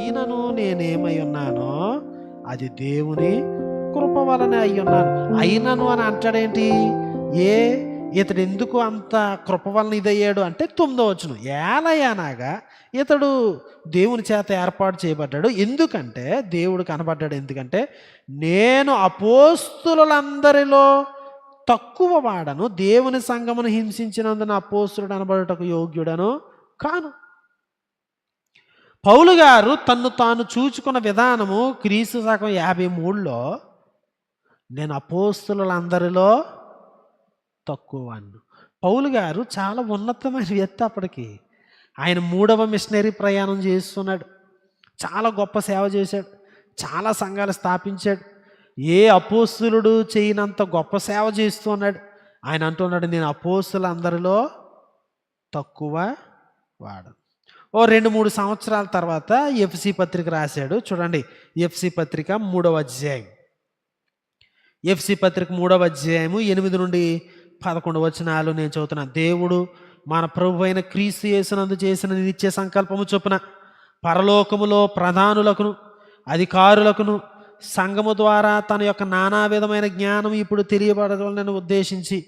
అయినను నేనేమై ఉన్నానో అది దేవుని కృప వలనే అయి ఉన్నాను. అయినను అని అంటాడేంటి? ఏ? ఇతడు ఎందుకు అంత కృప వలన ఇదయ్యాడు అంటే తొమ్మిదో వచ్చును ఏలయానాగా ఇతడు దేవుని చేత ఏర్పాటు చేయబడ్డాడు. ఎందుకంటే దేవుడు కనబడ్డాడు. ఎందుకంటే నేను అపోస్తులందరిలో తక్కువ వాడను. దేవుని సంగమును హింసించినందున అపోస్తుడు అనబడటకు యోగ్యుడను కాను. పౌలు గారు తన్ను తాను చూచుకున్న విధానము క్రీస్తు శకం యాభై మూడులో నేను అపోస్తులందరిలో తక్కువ వాడిను పౌలు గారు చాలా ఉన్నతమైన వ్యక్తి అప్పటికి. ఆయన మూడవ మిషనరీ ప్రయాణం చేస్తున్నాడు. చాలా గొప్ప సేవ చేశాడు. చాలా సంఘాలు స్థాపించాడు. ఏ అపోస్తులుడు చేయనంత గొప్ప సేవ చేస్తున్నాడు? ఆయన అంటున్నాడు నేను అపోస్తులందరిలో తక్కువ వాడను ఓ రెండు మూడు సంవత్సరాల తర్వాత ఎఫ్సి పత్రిక రాశాడు. చూడండి ఎఫ్సి పత్రిక మూడవ అధ్యాయం. ఎఫ్సి పత్రిక మూడవ అధ్యాయము ఎనిమిది నుండి పదకొండు వచనాలు నేను చదువుతున్నాను దేవుడు మన ప్రభు అయిన క్రీస్తు యేసునందు చేసిన నిత్య సంకల్పము చొప్పున పరలోకములో ప్రధానులకును అధికారులకును సంఘము ద్వారా తన యొక్క నానా విధమైన జ్ఞానం ఇప్పుడు తెలియబడాలని ఉద్దేశించి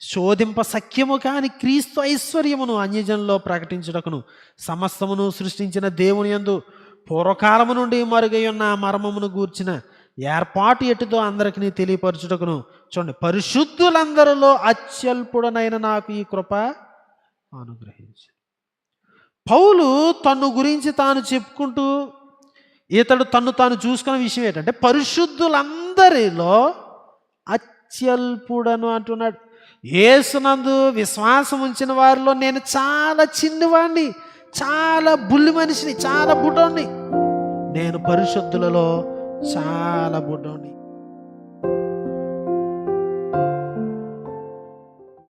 శోధింప సఖ్యము కాని క్రీస్తు ఐశ్వర్యమును అన్యజనులో ప్రకటించుటకును సమస్తమును సృష్టించిన దేవుని యందు పూర్వకాలము నుండి మరుగై ఉన్న మర్మమును గూర్చిన ఏర్పాటు ఎటుతో అందరికీ తెలియపరచుటకును చూడండి. పరిశుద్ధులందరిలో అత్యల్పుడనైన నాకు ఈ కృప అనుగ్రహించి. పౌలు తన్ను గురించి తాను చెప్పుకుంటూ ఇతడు తన్ను తాను చూసుకున్న విషయం ఏంటంటే పరిశుద్ధులందరిలో అత్యల్పుడను అంటున్నాడు. ఏసునందు విశ్వాసం ఉంచిన వారిలో నేను చాలా చిన్నవాడిని చాలా బుల్లి మనిషిని చాలా బుడ్డోని నేను పరిశుద్ధులలో చాలా బుడ్డోని